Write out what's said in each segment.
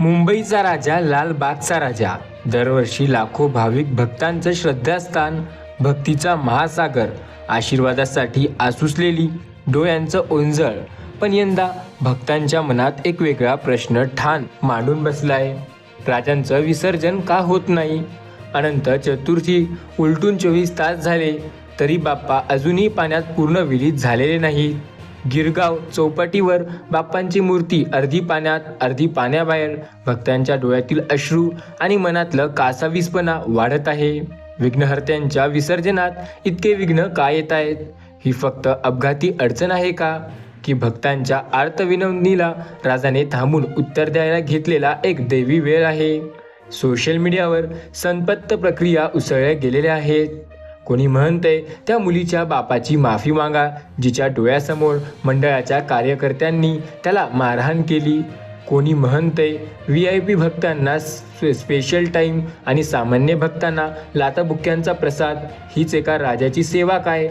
मुंबईचा राजा लालबागचा राजा. दरवर्षी लाखो भाविक भक्तांचं श्रद्धास्थान भक्तीचा महासागर आशीर्वादासाठी आसुसलेली डोळ्यांचं ओंजळ. पण यंदा भक्तांच्या मनात एक वेगळा प्रश्न ठाण मांडून बसलाय. राजांचं विसर्जन का होत नाही? अनंत चतुर्थी उलटून चोवीस तास झाले तरी बाप्पा अजूनही पाण्यात पूर्ण विलीत झालेले नाहीत. गिरगाव चौपाटीवर बाप्पांची मूर्ती अर्धी पाण्यात अर्धी पाण्याबाहेर भक्तांच्या डोळ्यातील अश्रू आणि मनातलं कासावीसपणा वाढत आहे. विघ्नहर्त्यांच्या विसर्जनात इतके विघ्न का येत आहेत? ही फक्त अपघाती अडचण आहे का? की भक्तांच्या आर्तविनवणीला राजाने थांबून उत्तर द्यायला घेतलेला एक दैवी वेळ आहे. सोशल मीडियावर संपत्त प्रक्रिया उसळल्या गेलेल्या आहेत. कोणी म्हणतंय त्या मुलीच्या बापाची माफी मागा जिच्या डोळ्यासमोर मंडळाच्या कार्यकर्त्यांनी त्याला मारहाण केली. कोणी म्हणतंय व्ही आय पी भक्तांना स्पे- स्पेशल टाईम आणि सामान्य भक्तांना लाताबुक्क्यांचा प्रसाद हीच एका राजाची सेवा काय?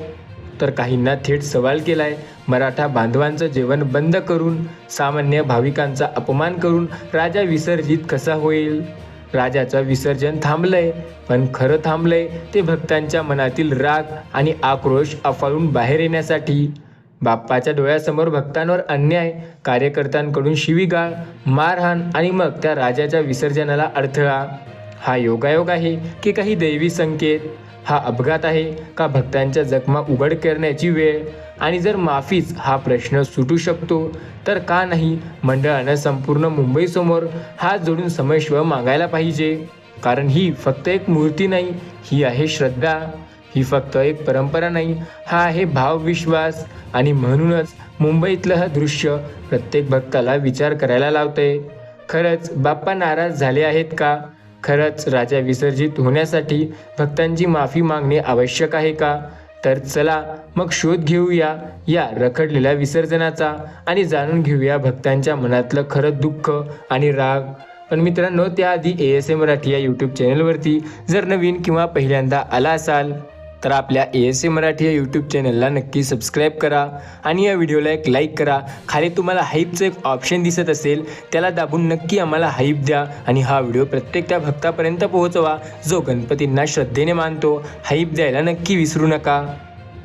तर काहींना थेट सवाल केलाय. मराठा बांधवांचं जेवण बंद करून सामान्य भाविकांचा अपमान करून राजा विसर्जित कसा होईल? राजाचं विसर्जन थांबलंय. पण खरं थांबलंय ते भक्तांच्या मनातील राग आणि आक्रोश अफाळून बाहेर येण्यासाठी. बाप्पाच्या डोळ्यासमोर भक्तांवर अन्याय कार्यकर्त्यांकडून शिवीगाळ मारहाण आणि मग त्या राजाच्या विसर्जनाला अडथळा. हा योगायोग आहे की काही दैवी संकेत? हा अपघात आहे का भक्तांच्या जखमा उघड करण्याची वेळ? आणि जर माफीच हा प्रश्न सुटू शकतो तर का नाही मंडळानं संपूर्ण मुंबईसमोर हात जोडून समयश्व मागायला पाहिजे? कारण ही फक्त एक मूर्ती नाही ही आहे श्रद्धा. ही फक्त एक परंपरा नाही हा आहे भावविश्वास. आणि म्हणूनच मुंबईतलं हे दृश्य प्रत्येक भक्ताला विचार करायला लावतंय खरंच बाप्पा नाराज झाले आहेत का? खरंच राजा विसर्जित होण्यासाठी भक्तांची माफी मागणे आवश्यक आहे का? तर चला मग शोध घेऊया या रखडलेल्या विसर्जनाचा आणि जाणून घेऊया भक्तांच्या मनातलं खरं दुःख आणि राग. पण मित्रांनो त्याआधी ए एस ए मराठी या यूट्यूब चॅनलवरती जर नवीन किंवा पहिल्यांदा आला असाल तर आपल्या ए एस ए मराठी या यूट्यूब चॅनलला नक्की सबस्क्राईब करा आणि या व्हिडिओला एक लाईक करा. खाली तुम्हाला हाईपचं एक ऑप्शन दिसत असेल त्याला दाबून नक्की आम्हाला हाईप द्या आणि हा व्हिडिओ प्रत्येक त्या भक्तापर्यंत पोहोचवा जो गणपतींना श्रद्धेने मानतो. हाईप द्यायला नक्की विसरू नका.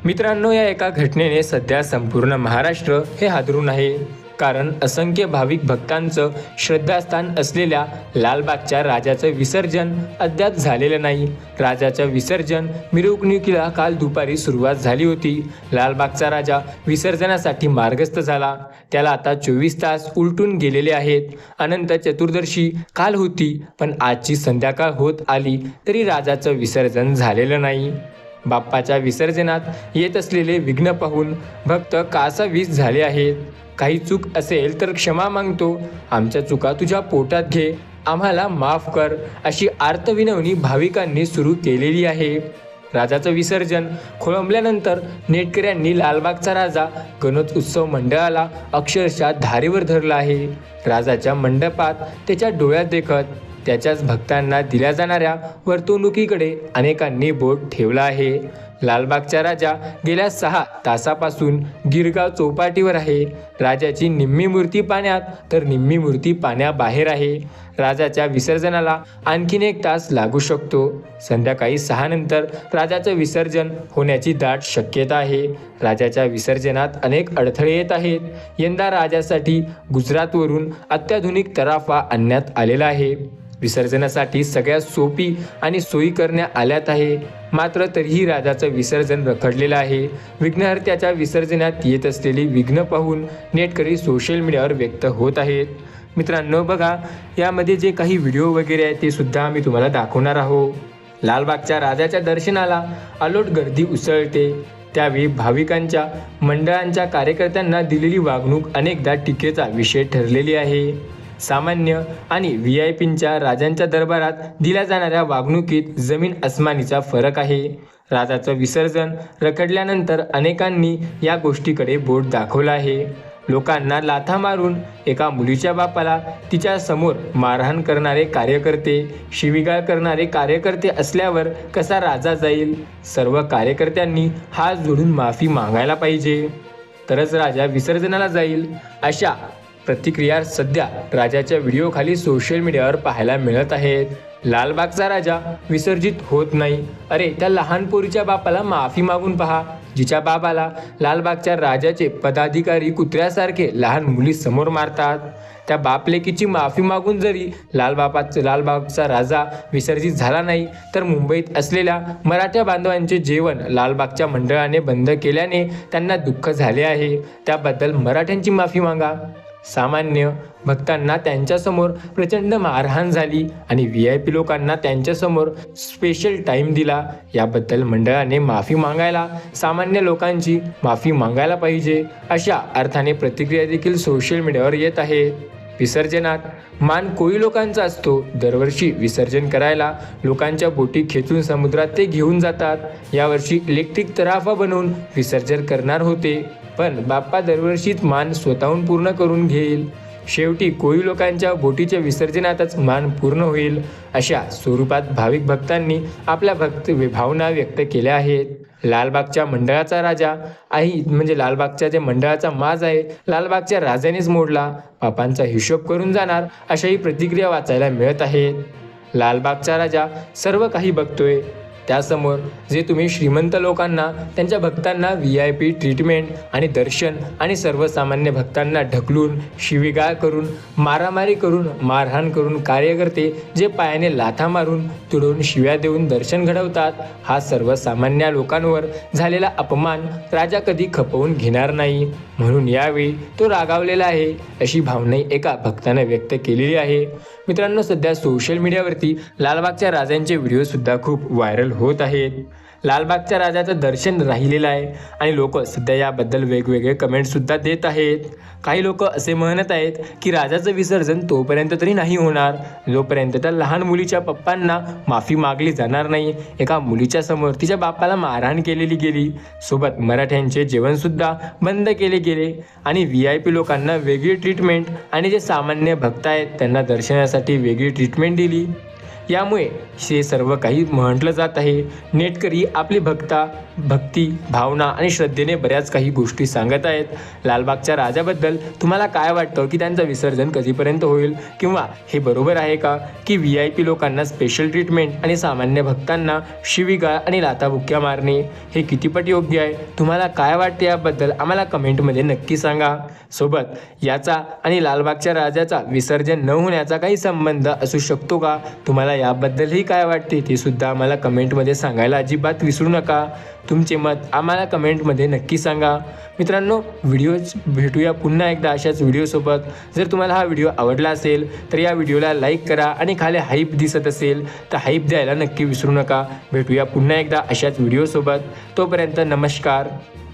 मित्रांनो या एका घटनेने सध्या संपूर्ण महाराष्ट्र हे हादरून आहे. कारण असंख्य भाविक भक्तांचं श्रद्धास्थान असलेल्या लालबागच्या राजाचं विसर्जन अद्याप झालेलं नाही. राजाचं विसर्जन मिरवणुकीला काल दुपारी सुरुवात झाली होती. लालबागचा राजा विसर्जनासाठी मार्गस्थ झाला. त्याला आता चोवीस तास उलटून गेलेले आहेत. अनंत चतुर्दशी काल होती पण आजची संध्याकाळ होत आली तरी राजाचं विसर्जन झालेलं नाही. बाप्पाच्या विसर्जनात येत असलेले विघ्न पाहून भक्त कासावीस झाले आहेत. काही चूक असेल तर क्षमा मागतो. आमच्या चुका तुझ्या पोटात घे. आम्हाला माफ कर अशी आर्तविनवणी भाविकांनी सुरू केलेली आहे. राजाचं विसर्जन खोळंबल्यानंतर नेटकऱ्यांनी लालबागचा राजा गणोत उत्सव मंडळाला अक्षरशः धारेवर धरला आहे. राजाच्या मंडपात त्याच्या डोळ्यात देखत त्याच्याच भक्तांना दिल्या जाणाऱ्या वर्तवणुकीकडे अनेकांनी बोट ठेवला आहे. लालबागचा राजा गेल्या सहा तासापासून गिरगाव चौपाटीवर आहे. राजाची निम्मी मूर्ती पाण्यात तर निम्मी मूर्ती पाण्याबाहेर आहे. राजाच्या विसर्जनाला आणखीन एक तास लागू शकतो. संध्याकाळी सहा नंतर राजाचं विसर्जन होण्याची दाट शक्यता आहे. राजाच्या विसर्जनात अनेक अडथळे येत आहेत. यंदा राजासाठी गुजरातवरून अत्याधुनिक तराफा आणण्यात आलेला आहे. विसर्जनासाठी सगळ्यात सोपी आणि सोयी करण्यात आल्यात आहे. मात्र तरीही राजाचं विसर्जन रखडलेलं आहे. विघ्नहर्त्याच्या विसर्जनात येत असलेली विघ्न पाहून नेटकरी सोशल मीडियावर व्यक्त होत आहेत. मित्रांनो बघा यामध्ये जे काही व्हिडिओ वगैरे आहे ते सुद्धा आम्ही तुम्हाला दाखवणार आहोत. लालबागच्या राजाच्या दर्शनाला अलोट गर्दी उसळते. त्यावेळी भाविकांच्या मंडळांच्या कार्यकर्त्यांना दिलेली वागणूक अनेकदा टीकेचा विषय ठरलेली आहे. सामान्य आणि व्ही आय पींच्या राजांच्या दरबारात दिल्या जाणाऱ्या वागणुकीत जमीन अस्मानीचा फरक आहे. राजाचं विसर्जन रखडल्यानंतर अनेकांनी या गोष्टीकडे बोट दाखवलं आहे. लोकांना लाथा मारून एका मुलीच्या बापाला तिच्या समोर मारहाण करणारे कार्यकर्ते शिवीगाळ करणारे कार्यकर्ते असल्यावर कसा राजा जाईल? सर्व कार्यकर्त्यांनी हात जोडून माफी मागायला पाहिजे. तरच राजा विसर्जनाला जाईल अशा प्रतिक्रिया सध्या राजाच्या व्हिडिओखाली सोशल मीडियावर पाहायला मिळत आहेत. लालबागचा राजा विसर्जित होत नाही. अरे त्या लहान पोरीच्या बापाला माफी मागून पहा. जिच्या बाबाला लालबागच्या राजाचे पदाधिकारी कुत्र्यासारखे लहान मुली समोर मारतात. त्या बापलेकीची माफी मागून जरी लालबापाचा लालबागचा राजा विसर्जित झाला नाही तर मुंबईत असलेल्या मराठा बांधवांचे जेवण लालबागच्या मंडळाने बंद केल्याने त्यांना दुःख झाले आहे. त्याबद्दल मराठ्यांची माफी मागा. सामान्य भक्तांना त्यांच्यासमोर प्रचंड मारहाण झाली आणि व्ही आय पी लोकांना त्यांच्यासमोर स्पेशल टाईम दिला. याबद्दल मंडळाने माफी मागायला सामान्य लोकांची माफी मागायला पाहिजे अशा अर्थाने प्रतिक्रिया देखील सोशल मीडियावर येत आहे. विसर्जनात मान कोळी लोकांचा असतो. दरवर्षी विसर्जन करायला लोकांच्या बोटी खेचून समुद्रात ते घेऊन जातात. यावर्षी इलेक्ट्रिक तराफा बनवून विसर्जन करणार होते. पण बाप्पा दरवर्षीच मान स्वतःहून पूर्ण करून घेईल. शेवटी कोळी लोकांच्या बोटीच्या विसर्जनातच मान पूर्ण होईल अशा स्वरूपात भाविक भक्तांनी आपल्या भक्त भावना व्यक्त केल्या आहेत. लालबागच्या मंडळाचा राजा आई म्हणजे लालबागच्या जे मंडळाचा माज आहे लालबागच्या राजानेच मोडला. पापांचा हिशोब करून जाणार अशाही प्रतिक्रिया वाचायला मिळत आहेत. लालबागचा राजा सर्व काही बघतोय. त्यासमोर जे तुम्ही श्रीमंत लोकांना त्यांच्या भक्तांना व्ही आय पी ट्रीटमेंट आणि दर्शन आणि सर्वसामान्य भक्तांना ढकलून शिवीगाळ करून मारामारी करून मारहाण करून कार्यकर्ते जे पायाने लाथा मारून तुडवून शिव्या देऊन दर्शन घडवतात हा सर्वसामान्य लोकांवर झालेला अपमान राजा कधी खपवून घेणार नाही. म्हणून यावेळी तो रागावलेला आहे अशी भावनाही एका भक्तानं व्यक्त केलेली आहे. मित्रांनो सध्या सोशल मीडियावरती लालबागच्या राजांचे व्हिडिओसुद्धा खूप व्हायरल होत आहेत. लालबागच्या राजाचं दर्शन राहिलेलं आहे आणि लोक सध्या याबद्दल वेगवेगळे कमेंटसुद्धा देत आहेत. काही लोक असे म्हणत आहेत की राजाचं विसर्जन तोपर्यंत तरी नाही होणार. जोपर्यंत त्या लहान मुलीच्या पप्पांना माफी मागली जाणार नाही. एका मुलीच्या समोर तिच्या बापाला मारहाण केलेली गेली. सोबत मराठ्यांचे जेवणसुद्धा बंद केले गेले. आणि व्ही आय पी लोकांना वेगळी ट्रीटमेंट आणि जे सामान्य भक्त आहेत त्यांना दर्शनासाठी वेगळी ट्रीटमेंट दिली. यामुळे हे सर्व काही म्हटलं जात आहे. नेटकरी आपली भक्ता भक्ती भावना आणि श्रद्धेने बऱ्याच काही गोष्टी सांगत आहेत. लालबागच्या राजाबद्दल तुम्हाला काय वाटतं की त्यांचं विसर्जन कधीपर्यंत होईल? किंवा हे बरोबर आहे का की व्ही आय पी लोकांना स्पेशल ट्रीटमेंट आणि सामान्य भक्तांना शिवीगाळ आणि लाथाबुक्क्या मारणे हे कितीपट योग्य आहे? तुम्हाला काय वाटते याबद्दल आम्हाला कमेंटमध्ये नक्की सांगा. सोबत याचा आणि लालबागच्या राजाचा विसर्जन न होण्याचा काही संबंध असू शकतो का? तुम्हाला याबद्दलही काय वाटते ते सुद्धा आम्हाला कमेंटमध्ये सांगायला अजिबात विसरू नका. तुमचे मत आम्हाला कमेंटमध्ये नक्की सांगा. मित्रांनो व्हिडिओज भेटूया पुन्हा एकदा अशाच व्हिडिओसोबत. जर तुम्हाला हा व्हिडिओ आवडला असेल तर या व्हिडिओला लाईक करा आणि खाली हाईप दिसत असेल तर हाईप द्यायला नक्की विसरू नका. भेटूया पुन्हा एकदा अशाच व्हिडिओसोबत. तोपर्यंत नमस्कार.